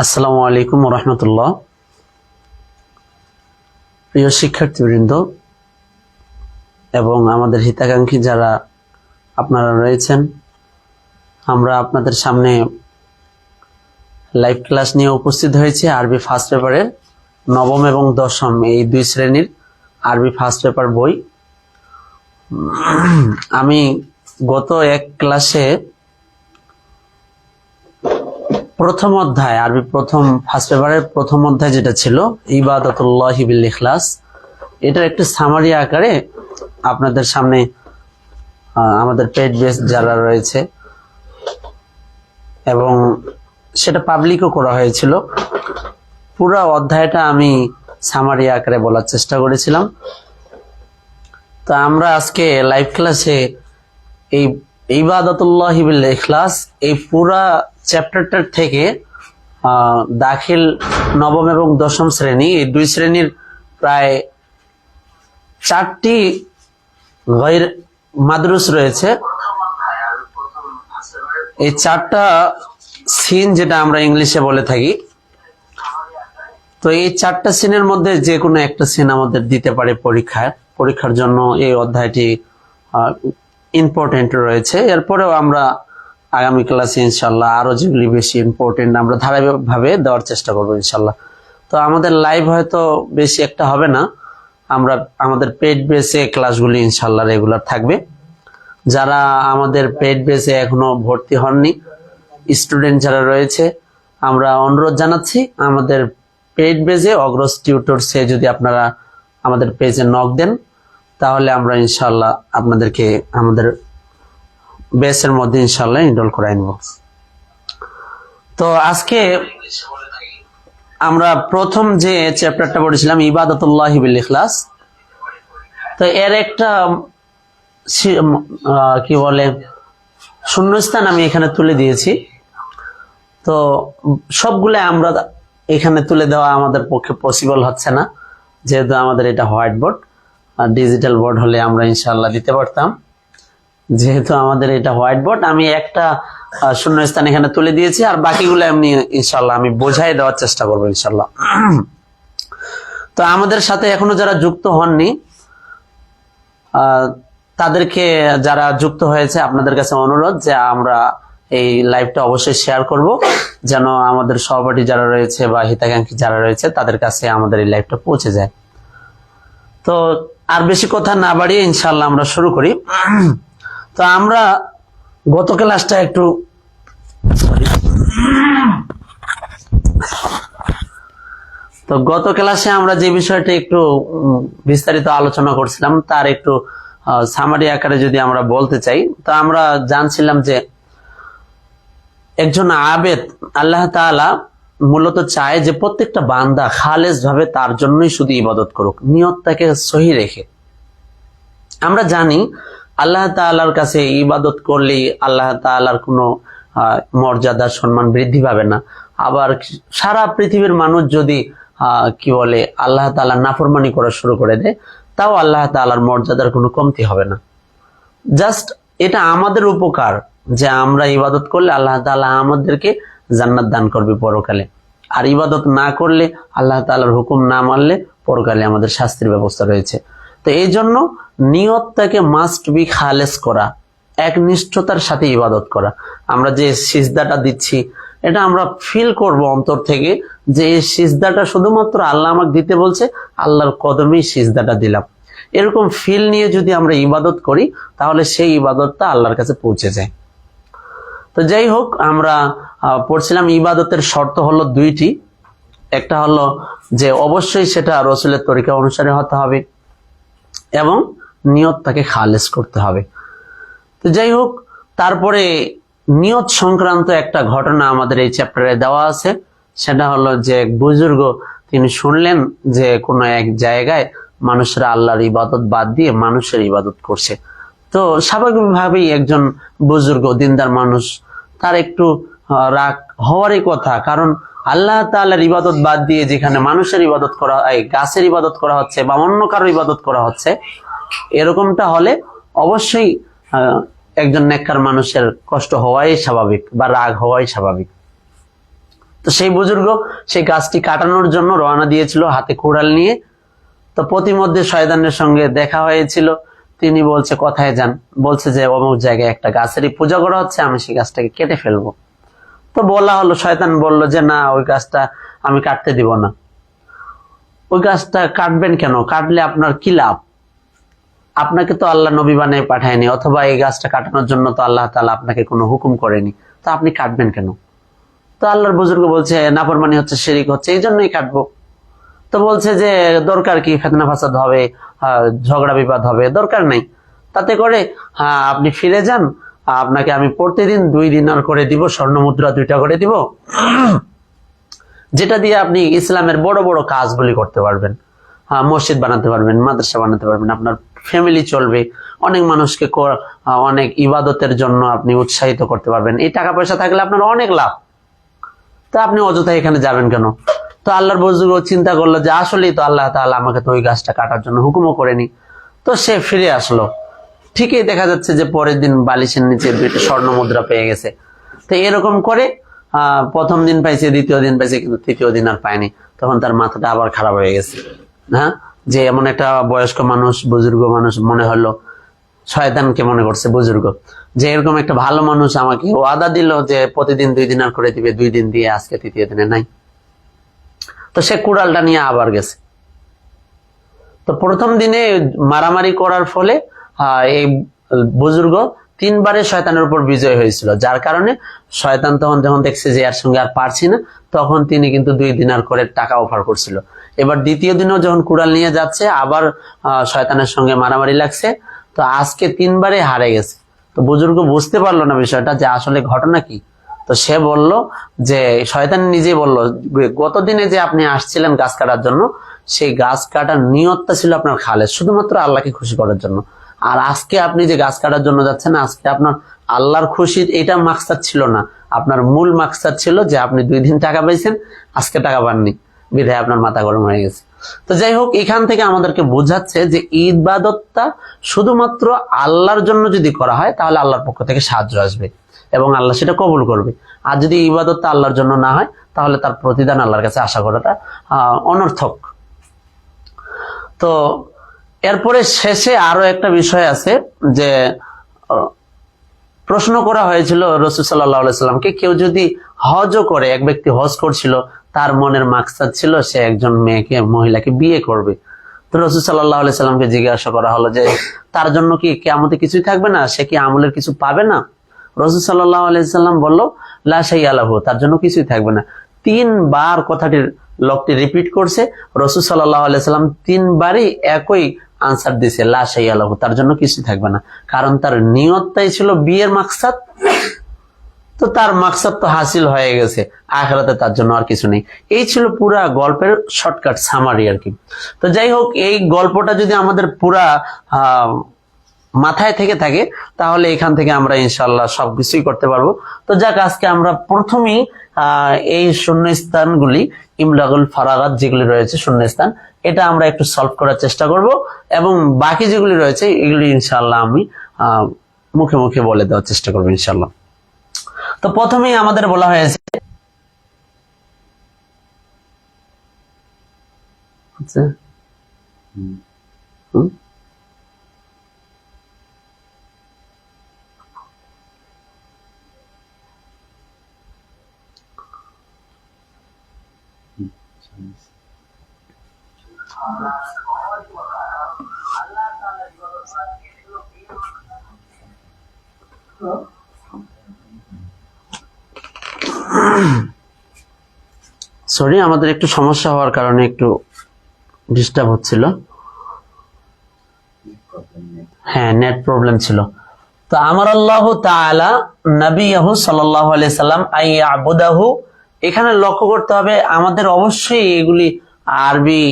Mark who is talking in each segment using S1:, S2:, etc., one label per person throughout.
S1: আসসালামু আলাইকুম রহমতুল্লাহ। প্রিয় শিক্ষার্থীবৃন্দ এবং আমাদের হিতাকাঙ্ক্ষী যারা আপনারা রয়েছেন, আমরা আপনাদের সামনে লাইভ ক্লাস নিয়ে উপস্থিত হয়েছি আরবি ফার্স্ট পেপারের নবম এবং দশম, এই দুই শ্রেণির আরবি ফার্স্ট পেপার বই। আমি গত এক ক্লাসে প্রথম অধ্যায়, আরবি প্রথম ফার্স্ট পেপারের প্রথম অধ্যায় যেটা ছিল, ইবাদতুল্লাহ বিল ইখলাস, এটার একটি সামারি আকারে আপনাদের সামনে আমাদের পেড বেস যারা রয়েছে, এবং সেটা পাবলিকও করা হয়েছিল। পুরো অধ্যায়টা আমি সামারি আকারে বলার চেষ্টা করেছিলাম। তো আমরা আজকে লাইভ ক্লাসে এই ইবাদতুল্লাহ বিল ইখলাস, এই পুরা চ্যাপ্টারটার থেকে দাখিল নবম এবং দশম শ্রেণি, এই দুই শ্রেণির প্রায় চারটি গৈর মাদ্রুস রয়েছে। এই চারটা সিন যেটা আমরা ইংলিশে বলে থাকি। তো এই চারটা সিনের মধ্যে যে কোনো একটা সিন আমাদের দিতে পারে পরীক্ষায়। পরীক্ষার জন্য এই অধ্যায়টি ইম্পর্টেন্ট রয়েছে। এরপরেও আমরা আগামী ক্লাসে ইনশাল্লাহ আরও যেগুলি বেশি ইম্পর্টেন্ট আমরা ধারাবাহিকভাবে দেওয়ার চেষ্টা করব ইনশাল্লাহ তো আমাদের লাইভ হয়তো বেশি একটা হবে না। আমরা আমাদের পেড বেসে ক্লাসগুলি ইনশাল্লাহ রেগুলার থাকবে। যারা আমাদের পেড বেসে এখনও ভর্তি হননি স্টুডেন্ট যারা রয়েছে, আমরা অনুরোধ জানাচ্ছি আমাদের পেড বেজে অগ্রস টিউটরসে যদি আপনারা আমাদের পেজে নক দেন তাহলে আমরা ইনশাল্লাহ আপনাদেরকে আমাদের বেসের মধ্যে ইনশাল্লাহ ইনরোল করাই নেব। তো আজকে আমরা প্রথম যে চ্যাপ্টারটা পড়েছিলাম, ইবাদতুল্লাহ বিল তো এর একটা কি বলে, শূন্যস্থান আমি এখানে তুলে দিয়েছি। তো সবগুলো আমরা এখানে তুলে দেওয়া আমাদের পক্ষে পসিবল হচ্ছে না, যেহেতু আমাদের এটা হোয়াইট বোর্ড। ডিজিটাল বোর্ড হলে আমরা ইনশাল্লাহ দিতে পারতাম। যেহেতু আমাদের এটা হোয়াইট বোর্ড আমি একটা আহ, শূন্যস্থান এখানে তুলে দিয়েছি আর বাকিগুলো এমনি ইনশাল্লাহ আমি বোঝাই দেওয়ার চেষ্টা করব ইনশাল্লাহ তো আমাদের সাথে এখনও যারা যুক্ত হননি তাদেরকে যারা যুক্ত হয়েছে আপনাদের কাছে অনুরোধ যে আমরা এই লাইভটা অবশ্যই শেয়ার করব যেন আমাদের সহপাঠী যারা রয়েছে বা হিতাকাঙ্ক্ষী যারা রয়েছে তাদের কাছে আমাদের এই লাইভটা পৌঁছে যায়। তো আর বেশি কথা না বাড়িয়ে ইনশাল্লাহ আমরা শুরু করি। তো আমরা গত ক্লাসটা একটু তো গত ক্লাসে আমরা যে বিষয়টা একটু বিস্তারিত আলোচনা করছিলাম, তার একটু সামারি আকারে যদি আমরা বলতে চাই, তো আমরা জানছিলাম যে একজন আবেদ, আল্লাহ তাআলা মূলত চায় যে প্রত্যেকটা বান্দা খালেজ ভাবে তার জন্যই শুধু ইবাদত করুক নিয়তটাকে সহি রেখে। আমরা জানি, আল্লাহ তাআলার কাছে ইবাদত করলেই আল্লাহ তাআলার কোনো মর্যাদা, সম্মান বৃদ্ধি পাবে না। আবার সারা পৃথিবীর মানুষ যদি কি বলে, আল্লাহ তাআলার নাফরমানি করা শুরু করে দেয়, তাও আল্লাহ তাআলার মর্যাদার কোনো কমতি হবে না। জাস্ট এটা আমাদের উপকার যে আমরা ইবাদত করলে আল্লাহ তাআলা আমাদেরকে জান্নাত দান করবে পরকালে। আর ইবাদত না করলে আল্লাহ তালার হুকুম না মানলে পরকালে আমাদের শাস্তির ব্যবস্থা রয়েছে। তো এই জন্য নিয়তটাকে মাস্ট বি খালেস করা, একনিষ্ঠতার সাথে ইবাদত করা। আমরা যে সিজদাটা দিচ্ছি, এটা আমরা ফিল করব অন্তর থেকে যে এই সিজদাটা শুধুমাত্র আল্লাহ আমাকে দিতে বলছে, আল্লাহর কদমেই সিজদাটা দিলাম। এরকম ফিল নিয়ে যদি আমরা ইবাদত করি, তাহলে সেই ইবাদতটা আল্লাহর কাছে পৌঁছে যায়। তো যাই হোক, আমরা পড়ছিলাম ইবাদতের শর্ত হলো দুইটি। একটা হলো যে অবশ্যই সেটা রসুলের তরিকা অনুসারে হতে হবে এবং নিয়তটাকে খালেস করতে হবে। তো যাই হোক, তারপরে নিয়ত সংক্রান্ত একটা ঘটনা আমাদের এই চ্যাপ্টারে দেওয়া আছে। সেটা হলো যে এক বুজুর্গ, তিনি শুনলেন যে কোনো এক জায়গায় মানুষরা আল্লাহর ইবাদত বাদ দিয়ে মানুষের ইবাদত করছে। তো স্বাভাবিকভাবেই একজন বুজুর্গ, দিনদার মানুষ, তার একটু রাগ হওয়ারই কথা। কারণ আল্লাহ তাআলার ইবাদত বাদ দিয়ে যেখানে মানুষের ইবাদত করা, এই গাছের ইবাদত করা হচ্ছে বা অন্য কারোর ইবাদত করা হচ্ছে, এরকমটা হলে অবশ্যই একজন নেককার মানুষের কষ্ট হওয়াই স্বাভাবিক বা রাগ হওয়াই স্বাভাবিক। তো সেই বুজুর্গ সেই গাছটি কাটানোর জন্য রওনা দিয়েছিল হাতে কুড়াল নিয়ে। তো প্রতিমধ্যে শয়দানের সঙ্গে দেখা হয়েছিল। তিনি বলছে, কোথায় যান। বলছে যে, অমুক জায়গায় একটা গাছেরই পূজা করা হচ্ছে, আমি সেই গাছটাকে কেটে ফেলব। তো বলা হলো, শয়তান বলল যে, না, ওই গাছটা আমি কাটতে দিব না। ওই গাছটা কাটবেন কেন? কাটলে আপনার কি লাভ? আপনাকে তো আল্লাহ নবী বানিয়ে পাঠায়নি, অথবা এই গাছটা কাটানোর জন্য তো আল্লাহ তালা আপনাকে কোনো হুকুম করেনি। তো আপনি কাটবেন কেন? তো আল্লাহর বুজুর্গ বলছে, নাফরমানি হচ্ছে, শিরিক হচ্ছে, এই জন্যই কাটবো। তো বলছে যে, দরকার কি ফেতনা ফাসাদ হবে? ঝগড়া বিবাদ হবে? দরকার নেই। তাতে করে আপনি ফিরে যান। আপনাকে আমি প্রতিদিন দুই দিনার করে দিব, স্বর্ণ মুদ্রা দুইটা করে দিব। যেটা দিয়ে আপনি ইসলামের বড় বড় কাজগুলি করতে পারবেন। মসজিদ বানাতে পারবেন, মাদ্রাসা বানাতে পারবেন, আপনার ফ্যামিলি চলবে। অনেক মানুষকে অনেক ইবাদতের জন্য আপনি উৎসাহিত করতে পারবেন। এই টাকা পয়সা থাকলে আপনার অনেক লাভ। তা আপনি অযথা এখানে যাবেন কেন? তো আল্লাহর বুজুর্গ চিন্তা করল যে আসলেই তো আল্লাহ তাআলা আমাকে তো ওই গাছটা কাটার জন্য হুকুমও করেনি। তো সে ফিরে আসলো। ঠিকই দেখা যাচ্ছে যে পরের দিন বালিশের নিচে স্বর্ণ মুদ্রা পেয়ে গেছে। তো এরকম করে প্রথম দিন পাইছে, দ্বিতীয় দিন পাইছে, কিন্তু তৃতীয় দিন আর পায়নি। তখন তার মাথাটা আবার খারাপ হয়ে গেছে। হ্যাঁ? যে এমন একটা বয়স্ক মানুষ, বুজুর্গ মানুষ মনে হলো, শয়তানকে মনে করছে বুজুর্গ। যে এরকম একটা ভালো মানুষ আমাকে ওয়াদা দিল যে প্রতিদিন দুই দিন আর করে দিবে, দুই দিন দিয়ে আজকে তৃতীয় দিনে নাই। তো সে কুড়ালটা নিয়ে আবার গেছে। তো প্রথম দিনে মারামারি করার ফলে এই বুজুর্গ তিনবারে শয়তানের উপর বিজয় হয়েছিল। যার কারণে শয়তান তখন যখন দেখছে যে এর সঙ্গে আর পারছি না, তখন তিনি কিন্তু দুই দিনার করে টাকা অফার করছিল। এবার দ্বিতীয় দিনও যখন কুড়াল নিয়ে যাচ্ছে, আবার শয়তানের সঙ্গে মারামারি লাগছে। তো আজকে তিনবারে হারে গেছে। তো বুজুর্গ বুঝতে পারল না বিষয়টা যে আসলে ঘটনা কি। তো সে বলল যে, শয়তান নিজে বলল গত দিনে যে আপনি আসছিলেন গাছ কাটার জন্য, সেই গাছ কাটার নিয়তটা ছিল আপনার খালে শুধুমাত্র আল্লাহকে খুশি করার জন্য। আর আজকে আপনি যে গাছ কাটার জন্য যাচ্ছেন, আজকে আপনার আল্লাহর খুশি, এটা মাকসাদ ছিল না। আপনার মূল মাকসাদ ছিল যে, আপনি দুই দিন টাকা পাইছেন, আজকে টাকা পাননি। বিধায় আপনার মাথা গরম হয়ে গেছে। তো যাই হোক, এখান থেকে আমাদেরকে বোঝাচ্ছে যে, ইবাদতটা শুধুমাত্র আল্লাহর জন্য যদি করা হয়, তাহলে আল্লাহর পক্ষ থেকে সাহায্য আসবে। এবং আল্লাহ সেটা কবুল করবে। আর যদি ইবাদতটা আল্লাহর জন্য না হয়, তাহলে তার প্রতিদান আল্লাহর কাছে আশা করাটা অনর্থক। তো এরপরে শেষে আরও একটা বিষয় আছে যে প্রশ্ন করা হয়েছিল রসুল সাল্লাহ সাল্লামকে, কেউ যদি হজও করে, এক ব্যক্তি হজ করছিল, তার মনের মাকসাদ ছিল সে একজন মেয়েকে, মহিলাকে বিয়ে করবে। তো রসুল সাল্লাহ সাল্লামকে জিজ্ঞাসা করা হলো যে, তার জন্য কি কেমতে কিছুই থাকবে না? সে কি আমলের কিছু পাবে না? রসুল সাল্লাহ আলাইসাল্লাম বলল লাশাই আলাহু তার জন্য কিছুই থাকবে না। তিনবার কথাটির লোকটি রিপিট করছে, রসুল সাল্লাহ আলাইসাল্লাম তিনবারই একই আনসার দিছে লাশাই আলাহু তার জন্য কিছুই থাকবে না। কারণ তার নিয়তটাই ছিল বিয়ের মাকসাদ। তো তার মাকসাদ তো হাসিল হয়ে গেছে, আখেরাতে তার জন্য আর কিছু নেই। এই ছিল পুরা গল্পের শর্টকাট সামারি আর কি। তো যাই হোক, এই গল্পটা যদি আমাদের পুরা মাথায় থেকে থাকে, তাহলে এখান থেকে আমরা ইনশাল্লাহ সবকিছুই করতে পারব তো যাক, আজকে আমরা প্রথমেই এই শূন্যস্থানগুলি, ইমলাগুল ফারাগাত যেগুলি রয়েছে শূন্যস্থান, এটা আমরা একটু সলভ করার চেষ্টা করব এবং বাকি যেগুলি রয়েছে, এগুলি ইনশাল্লাহ আমি মুখে মুখে বলে দেওয়ার চেষ্টা করব ইনশাল্লাহ তো প্রথমেই আমাদের বলা হয়েছে আচ্ছা। হুম? সরি আমাদের একটু সমস্যা হওয়ার কারণে একটু ডিস্টার্ব হচ্ছিল। হ্যাঁ নেট প্রবলেম ছিল। তো আমার আল্লাহ আলাইহি সাল্লাম আই আবুদাহু, এখানে লক্ষ্য করতে হবে আমাদের অবশ্যই এগুলি আরবি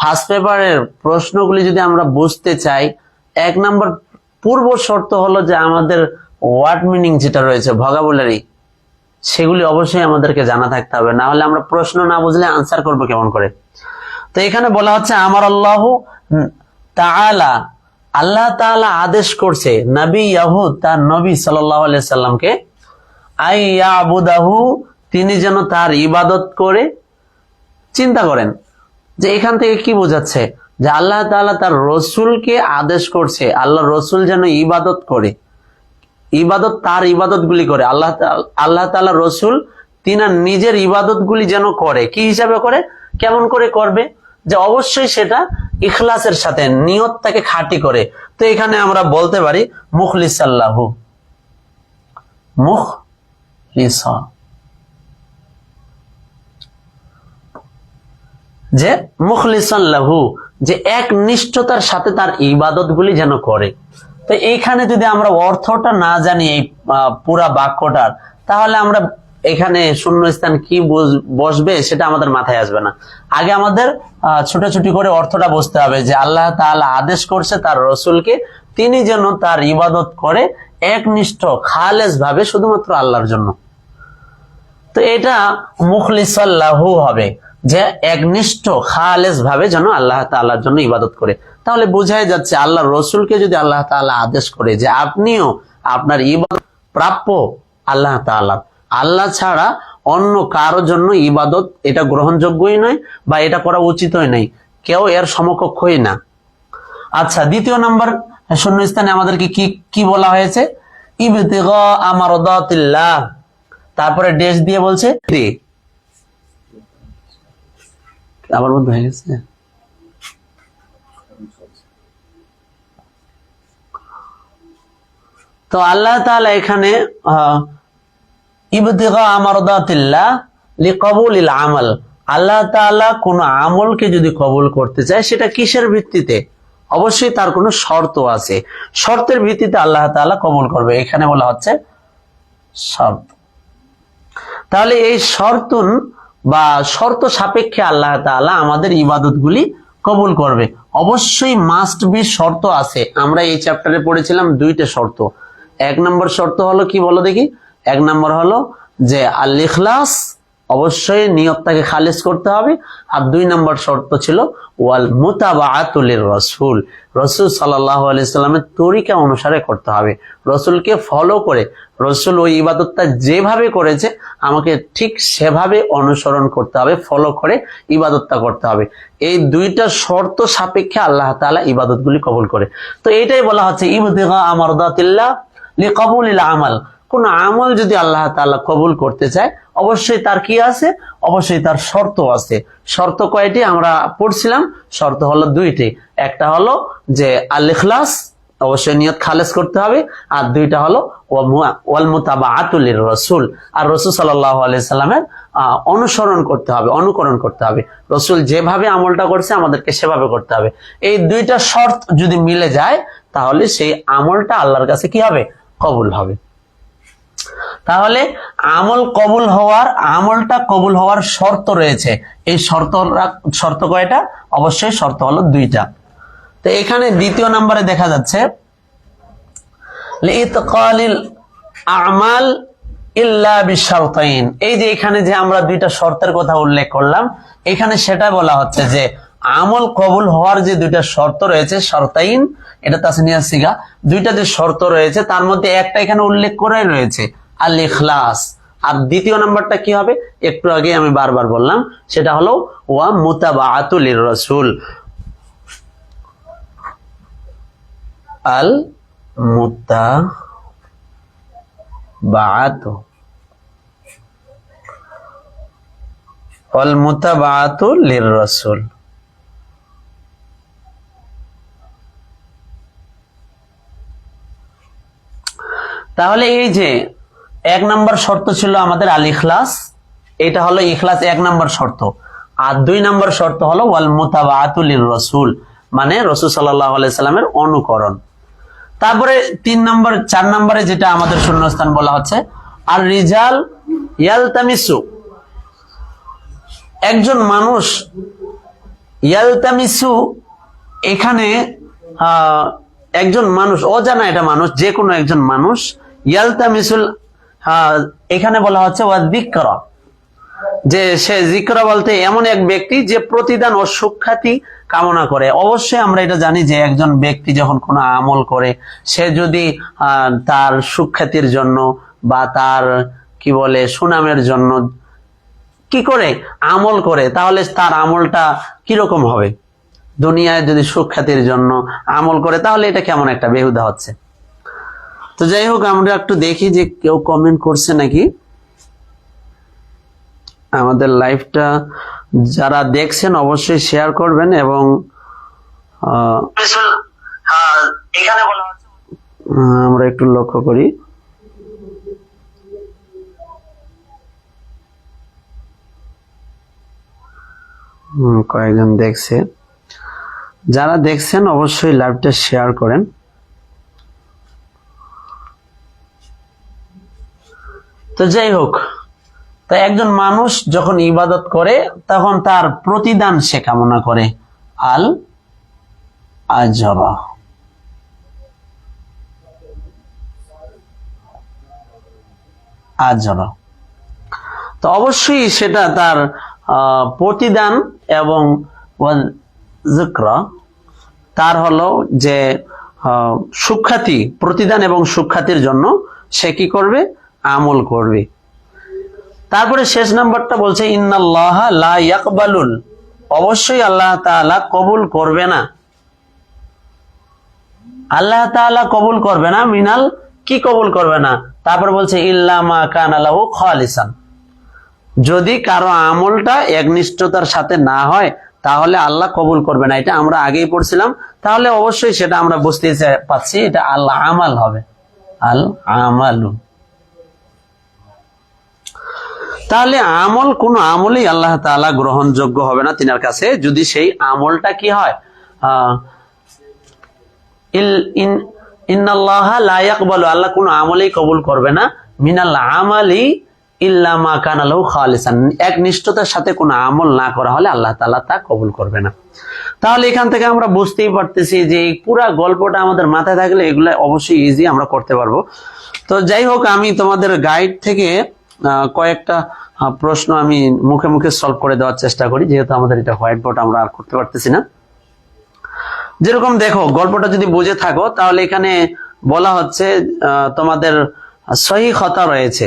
S1: ফার্স্ট পেপারের প্রশ্নগুলি যদি আমরা বুঝতে চাই, এক নম্বর পূর্ব শর্ত হলো যে আমাদের ওয়ার্ড মিনিং যেটা রয়েছে ভগাবুলারি সেগুলি অবশ্যই আমাদেরকে জানা থাকতে হবে। না হলে আমরা প্রশ্ন না বুঝলে আনসার করব কেমন করে? তো এখানে বলা হচ্ছে, আমার আল্লাহ তাআলা আল্লাহ তাআলা আদেশ করছে, নবী ইয়াহুদ তার নবী আলাইহি সাল্লামকে, আই ইয়াবুদাহু, তিনি যেন তার ইবাদত করে চিন্তা করেন। যে এখান থেকে কি বোঝাচ্ছে? যে আল্লাহ তাআলা তার রসুলকে আদেশ করছে, আল্লাহ রসুল যেন ইবাদত করে। ইবাদত তার ইবাদত গুলি করে। আল্লাহ আল্লাহ তাআলা রসুল তিনার নিজের ইবাদত গুলি যেন করে। কি হিসাবে করে? কেমন করে করবে? যে অবশ্যই সেটা ইখলাসের সাথে নিয়ত তাকে খাঁটি করে। তো এখানে আমরা বলতে পারি মুখলিসাল্লাহু। মুখ যে মুখলিসাল্লাহু যে এক নিষ্ঠতার সাথে তার ইবাদত গুলি যেন করে। তো এইখানে যদি আমরা অর্থটা না জানি এই পুরা বাক্যটার, তাহলে আমরা এখানে শূন্যস্থান কি বুঝ- বসবে সেটা আমাদের মাথায় আসবে না। আগে আমাদের ছোটাছুটি করে অর্থটা বুঝতে হবে যে আল্লাহ তাআলা আদেশ করছে তার রসুলকে, তিনি যেন তার ইবাদত করে একনিষ্ঠ খালেস ভাবে শুধুমাত্র আল্লাহর জন্য। তো এটা মুখলিসাল্লাহু হবে। যে একনিষ্ঠ, খালেস ভাবে যেন আল্লাহ তাআলার জন্য ইবাদত করে। তাহলে বোঝাই যাচ্ছে আল্লাহ রসুলকে যদি আল্লাহ তাআলা আদেশ করে যে আপনিও আপনার ইবাদত প্রাপ্য আল্লাহ তাআলা। আল্লাহ ছাড়া অন্য কারোর জন্য ইবাদত এটা গ্রহণযোগ্যই নয় বা এটা করা উচিতই নাই কেউ এর সমকক্ষই না। আচ্ছা দ্বিতীয় নাম্বার শূন্যস্থানে আমাদেরকে কি কি বলা হয়েছে? ইবতিগা আমারদাতিল্লাহ তারপরে ডেশ দিয়ে বলছে আবার বন্ধ হয়ে গেছে? তো আল্লাহ তাআলা এখানে ইবতিগা আল্লাহ কোন আমলকে যদি কবুল করতে চায়, সেটা কিসের ভিত্তিতে? অবশ্যই তার কোনো শর্ত আছে। শর্তের ভিত্তিতে আল্লাহ তাআলা কবুল করবে। এখানে বলা হচ্ছে শর্ত। তাহলে এই শর্তুন বা শর্ত সাপেক্ষে আল্লাহ তালা আমাদের ইবাদতগুলি কবুল করবে। অবশ্যই মাস্ট বি শর্ত আছে। আমরা এই চ্যাপ্টারে পড়েছিলাম দুইটা শর্ত। এক নম্বর শর্ত হলো কি বলো দেখি? এক নম্বর হলো যে আল ইখলাস অবশ্যই নিয়তটাকে খালিজ করতে হবে। আর দুই নম্বর শর্ত ছিল, ওয়াল মুতাবাআতুলির রসুল। রসুল সাল্লাল্লাহু আলাইহি সাল্লামের তরিকা অনুসারে করতে হবে। রসুলকে ফলো করে, রসুল ওই ইবাদতটা যেভাবে করেছে, আমাকে ঠিক সেভাবে অনুসরণ করতে হবে ফলো করে ইবাদতটা করতে হবে। এই দুইটা শর্ত সাপেক্ষে আল্লাহ তাআলা ইবাদতগুলি কবুল করে। তো এইটাই বলা হচ্ছে ইবতিগা আমারদাতিল্লাহ লিকবুলিল আমাল। কোন আমল যদি আল্লাহ তাআলা কবুল করতে চায়, অবশ্যই তার কি আছে? অবশ্যই তার শর্ত আছে। শর্ত কয়টি? আমরা পড়ছিলাম, শর্ত হলো দুইটি। একটা হলো যে আল ইখলাস অবশ্যই নিয়ত খালেজ করতে হবে। আর দুইটা হলো ওয়াল মুতাবাআতুলির রসুল আর রসুল সাল্লামের অনুসরণ করতে হবে, অনুকরণ করতে হবে। রসুল যেভাবে আমলটা করছে, আমাদেরকে সেভাবে করতে হবে। এই দুইটা শর্ত যদি মিলে যায়, তাহলে সেই আমলটা আল্লাহর কাছে কি হবে? কবুল হবে। তাহলে আমল কবুল হওয়ার, আমলটা কবুল হওয়ার শর্ত রয়েছে। এই শর্ত শর্ত কয়টা? অবশ্যই শর্ত হলো দুইটা। তো এখানে দ্বিতীয় নম্বরে দেখা যাচ্ছে আমাল এই যে এখানে যে আমরা দুইটা শর্তের কথা উল্লেখ করলাম, এখানে সেটা বলা হচ্ছে যে আমল কবুল হওয়ার যে দুইটা শর্ত রয়েছে, শর্তাইন, এটা তাসনিয়া সিগা, দুইটা যে শর্ত রয়েছে, তার মধ্যে একটা এখানে উল্লেখ করে রয়েছে। আল ইখলাস আর দ্বিতীয় নাম্বারটা কি হবে? একটু আগে আমি বারবার বললাম, সেটা হলো, ওয়া মুতাবাআতুল রসুল আল মুতাবাআতু অল মুতাবাআতু রসুল তাহলে এই যে এক নম্বর শর্ত ছিল আমাদের আল ইখলাস। এটা হলো ইখলাস এক নম্বর শর্ত। আর দুই নম্বর শর্ত হলো ওয়াল মুতাবাআতুল রসুল মানে রসুল সাল্লাহ সাল্লামের অনুকরণ। তারপরে তিন নম্বর, চার নম্বরে যেটা আমাদের শূন্যস্থান বলা হচ্ছে আর রিজাল ইয়ালতামিসু। একজন মানুষ ইয়ালতামিসু, এখানে একজন মানুষ, অজানা এটা মানুষ, যে কোনো একজন মানুষ, ইয়ালতামিসুল এখানে বলা হচ্ছে যে সে জিক্র বলতে এমন এক ব্যক্তি যে প্রতিদান ও সুখ্যাতি কামনা করে। অবশ্যই আমরা এটা জানি যে একজন ব্যক্তি যখন কোনো আমল করে, সে যদি তার সুখ্যাতির জন্য বা তার, কি বলে, সুনামের জন্য কি করে আমল করে, তাহলে তার আমলটা কীরকম হবে? দুনিয়ায় যদি সুখ্যাতির জন্য আমল করে, তাহলে এটা কেমন একটা বেহুদা হচ্ছে? তো যাই হোক আমরা একটু দেখি যে কেউ কমেন্ট করছে নাকি। আমাদের লাইভটা যারা দেখছেন অবশ্যই শেয়ার করবেন এবং আহ, আমরা একটু লক্ষ্য করি। কয়েকজন দেখছে। যারা দেখছেন অবশ্যই লাইভটা শেয়ার করেন। তো যাই হোক, তো একজন মানুষ যখন ইবাদত করে, তখন তার প্রতিদান সে কামনা করে। আল আজরা। আজরা। তো অবশ্যই সেটা তার প্রতিদান এবং তার হলো যে সুখ্যাতি, প্রতিদান এবং সুখ্যাতির জন্য সে কি করবে? আমল করবে। তারপরে শেষ নাম্বারটা বলছে, ইন্নাল্লাহ অবশ্যই আল্লাহ তাআলা কবুল করবে না। আল্লাহ তাআলা কবুল করবে না, মিনাল কি কবুল করবে না? তারপর বলছে ইল্লামা কান আলাহু খালিসান। যদি কারও আমলটা একনিষ্ঠতার সাথে না হয়, তাহলে আল্লাহ কবুল করবে না। এটা আমরা আগেই পড়ছিলাম। তাহলে অবশ্যই সেটা আমরা বুঝতে পাচ্ছি এটা আল্লাহ আমাল হবে। আল আমালু তাহলে আমল কোন আমলই আল্লাহ তাআলা গ্রহণযোগ্য হবে না তিনার কাছে। যদি সেই আমলটা কি হয়? আল্লাহ কোন আমলেই কবুল করবে না। মিনাল আমালি ইল্লামা কানালাহু খালিসান। এক নিষ্ঠতার সাথে কোনো আমল না করা হলে আল্লাহ তাআলা তা কবুল করবে না। তাহলে এখান থেকে আমরা বুঝতেই পারতেছি যে এই পুরা গল্পটা আমাদের মাথায় থাকলে এগুলো অবশ্যই ইজি আমরা করতে পারব। তো যাই হোক, আমি তোমাদের গাইড থেকে কয়েকটা প্রশ্ন আমি মুখে মুখে সলভ করে দেওয়ার চেষ্টা করি, যেহেতু আমাদের এটা হোয়াইট বোর্ড আমরা আর করতে পারতেছি না। যেরকম দেখো, গল্পটা যদি বুঝে থাকো, তাহলে এখানে বলা হচ্ছে তোমাদের সহি খতা রয়েছে।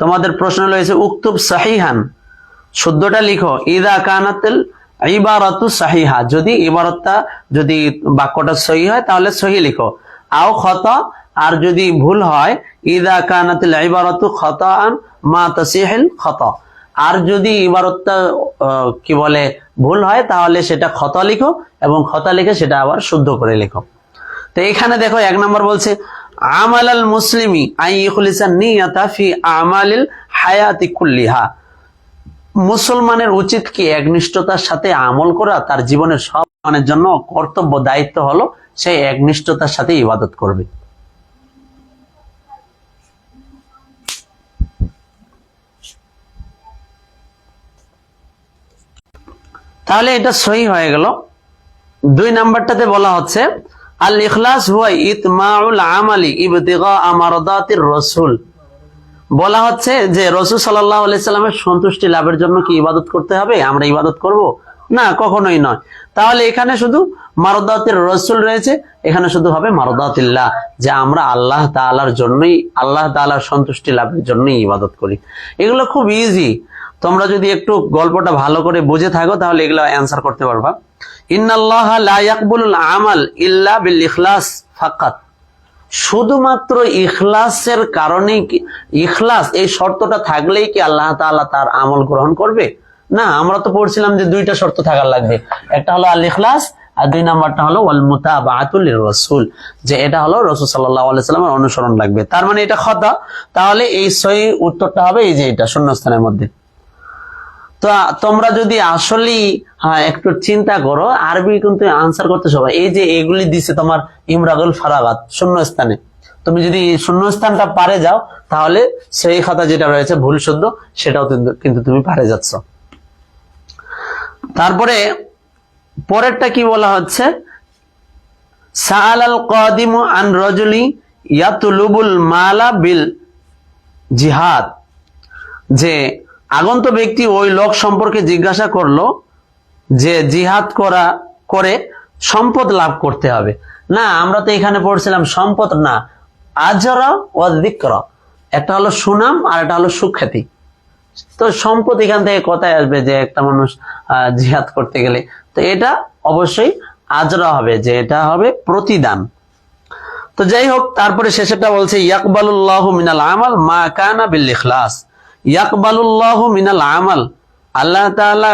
S1: তোমাদের প্রশ্ন রয়েছে, উক্তুব সাহিহান। শুদ্ধটা লিখো, ইদা কানাতেল ইবারতু সাহিহা। যদি ইবারতটা, যদি বাক্যটা সহি হয়, তাহলে সহি লিখো আও খত, আর যদি ভুল হয়, ইদা কানাতিল ইবারতু খতাআন মা তাসিহিল খত। আর যদি ইবারতটা কি বলে, ভুল হয়, তাহলে সেটা খতা লিখো, এবং খতা লিখে সেটা আবার শুদ্ধ করে লিখো। তো এখানে দেখো, এক নম্বর বলছে আমাল আল মুসলিমি আই ইখলিসা নিয়াতা ফি আমালিল হায়াতি কুল্লিহা। মুসলমানের উচিত কি একনিষ্ঠতার সাথে আমল করা, তার জীবনের সব মানের জন্য কর্তব্য, দায়িত্ব হলো সে একনিষ্ঠতার সাথে ইবাদত করবে। তাহলে এটা সহি হয়ে গেল। দুই নাম্বারটাতে বলা হচ্ছে আল ইখলাস হুয়া ইতমাউল আমালি ইবতিগা আমারদাতির রসুল। বলা হচ্ছে যে রসুল সাল্লাহ সাল্লামের সন্তুষ্টি লাভের জন্য কি ইবাদত করতে হবে? আমরা ইবাদত করব? না, কখনোই নয়। তাহলে এখানে শুধু মারদাতের রসুল রয়েছে, এখানে শুধু হবে মারদাতিল্লাহ, যে আমরা আল্লাহ তাআলার জন্যই, আল্লাহ তাআলার সন্তুষ্টি লাভের জন্যই ইবাদত করি। এগুলো খুব ইজি তোমরা যদি একটু গল্পটা ভালো করে বুঝে থাকো, তাহলে এগুলো অ্যান্সার করতে পারবা। ইন্নাল্লাহ লা ইয়াকবুলুল আমাল ইল্লা বিল ইখলাস ফাকাত। শুধুমাত্র ইখলাসের কারণেই ইখলাস, এই শর্তটা থাকলেই কি আল্লাহ তার আমল গ্রহণ করবে? না, আমরা তো পড়ছিলাম যে দুইটা শর্ত থাকার লাগবে। একটা হলো আল ইখলাস আর দুই নাম্বারটা হলো ওয়াল মুতাবাআতুল রাসূল যে এটা হলো রাসূল সাল্লাল্লাহু আলাইহি সাল্লামের অনুসরণ লাগবে। তার মানে এটা খতা। তাহলে এই সহি উত্তরটা হবে এই যে এটা শূন্যস্থানের মধ্যে। তো তোমরা যদি আসলেই একটু চিন্তা করো, আরবি কিন্তু আনসার করতে সবাই, এই যে এগুলি দিছে তোমার ইমরাগুল ফারাগাত শূন্য স্থানে তুমি যদি শূন্য স্থানটা পারে যাও, তাহলে সেই খাতা যেটা রয়েছে ভুল শুদ্ধ, সেটাও কিন্তু তুমি পারে যাচ্ছ। তারপরে পরেরটা কি বলা হচ্ছে? সাআল আল কাদিমু আন রজুলি ইয়াতুলুবুল মালা বিল জিহাদ। যে আগন্ত ব্যক্তি ওই লোক সম্পর্কে জিজ্ঞাসা করল যে জিহাদ করা, করে সম্পদ লাভ করতে হবে। না, আমরা তো এখানে পড়ছিলাম সম্পদ না, আজরা ও দিক্র একটা হলো সুনাম আর একটা হলো সুখ্যাতি। তো সম্পদ এখান থেকে কথায় আসবে যে একটা মানুষ জিহাদ করতে গেলে। তো এটা অবশ্যই আজরা হবে যে এটা হবে প্রতিদান। তো যাই হোক, তারপরে শেষেরটা বলছে, ইয়াকবালুল্লাহ মিনাল আমাল মা কানা বিল ইখলাস। ইয়াকবালুল্লাহ মিনাল আমাল। আল্লাহ তাআলা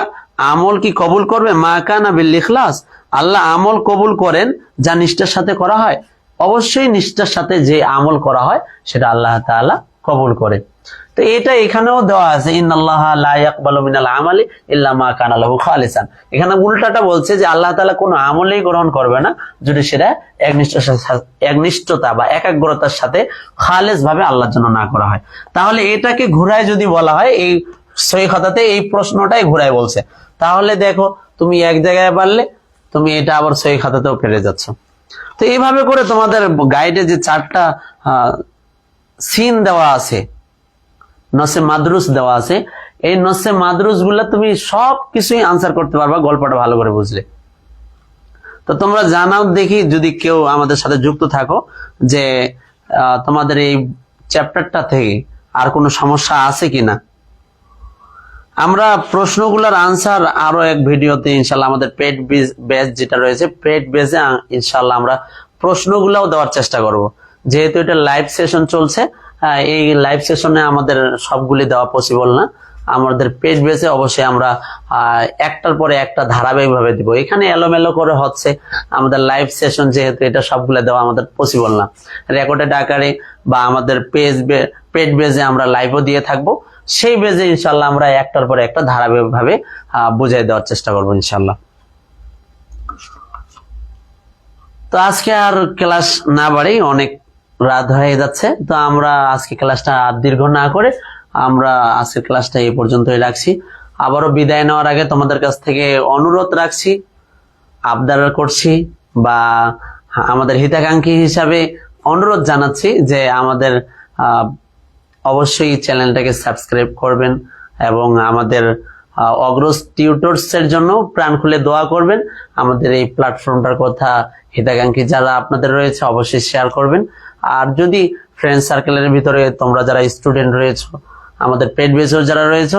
S1: আমল কি কবুল করবে? মা কানা বিল ইখলাস। আল্লাহ আমল কবুল করেন যা নিষ্ঠার সাথে করা হয়। অবশ্যই নিষ্ঠার সাথে যে আমল করা হয়, সেটা আল্লাহ তাআলা কবুল করে। তো এটা এখানেও দেওয়া আছে লা ইয়াকবালু মিনাল আমালি ইল্লা মা কানা খালিসান। এখানে উল্টাটা বলছে যে আল্লাহ তাআলা কোনো আমলেই গ্রহণ করবে না যদি সেটা একনিষ্ঠতা বা একাগ্রতার সাথে খালেস ভাবে আল্লাহর জন্য না করা হয়। তাহলে এটাকে ঘুরায় যদি বলা হয়, এই সহি খাতাতে এই প্রশ্নটাই ঘুরায় বলছে। তাহলে দেখো, তুমি এক জায়গায় পারলে, তুমি এটা আবার সহি খাতাতেও যাচ্ছ। তো এইভাবে করে তোমাদের গাইডে যে চারটা সিন দেওয়া আছে, নসে মাদ্রুস দেওয়া আছে। এই নসে মাদ্রুসগুলা তুমি সব কিছুই আনসার করতে পারবা, গল্পটা ভালো করে বুঝলে। তো তোমরা জানাও, দেখি যদি কেউ আমাদের সাথে যুক্ত থাকো যে তোমাদের এই চ্যাপ্টারটা থেকে আর কোনো সমস্যা আছে কিনা। আমরা প্রশ্নগুলোর আনসার আরও এক ভিডিওতে ইনশাল্লাহ আমাদের পেড বেজ যেটা রয়েছে পেড বেজে ইনশাল্লাহ আমরা প্রশ্নগুলোও দেওয়ার চেষ্টা করব। যেহেতু এটা লাইভ সেশন চলছে এই লাইভ সেশনে আমাদের সবগুলি দেওয়া পসিবল না। আমাদের পেজ বেসে অবশ্যই আমরা একটার পরে একটা ধারাবাহিকভাবে দিব। এখানে এলোমেলো করে হচ্ছে, আমাদের লাইভ সেশন যেহেতু এটা সবগুলো দেওয়া আমাদের পসিবল না। রেকর্ডেড আকারে বা আমাদের পেজ পেজ বেজে আমরা লাইভও দিয়ে থাকব। সেই বেজে ইনশাল্লাহ আমরা একটার পরে একটা ধারাবাহিকভাবে বুঝাই দেওয়ার চেষ্টা করব ইনশাল্লাহ। তো আজকে আর ক্লাস না বাড়ি, অনেক রাত হয়ে যাচ্ছে। তো আমরা আজকে ক্লাসটা আর দীর্ঘ না করে আমরা আজকে ক্লাসটা এই পর্যন্তই রাখছি। আবারও বিদায় নেওয়ার আগে তোমাদের কাছ থেকে অনুরোধ রাখছি আবদার করছি বা আমাদের হিতাকাঙ্ক্ষী হিসাবে অনুরোধ জানাচ্ছি যে আমাদের অবশ্যই চ্যানেলটাকে সাবস্ক্রাইব করবেন এবং আমাদের আহ, অগ্রজ টিউটর্স জন্য প্রাণ খুলে দোয়া করবেন। আমাদের এই প্ল্যাটফর্মটার কথা হিতাকাঙ্ক্ষী যারা আপনাদের রয়েছে অবশ্যই শেয়ার করবেন। আর যদি ফ্রেন্ড সার্কেলের ভিতরে তোমরা যারা স্টুডেন্ট রয়েছো আমাদের পেট বেসেও যারা রয়েছে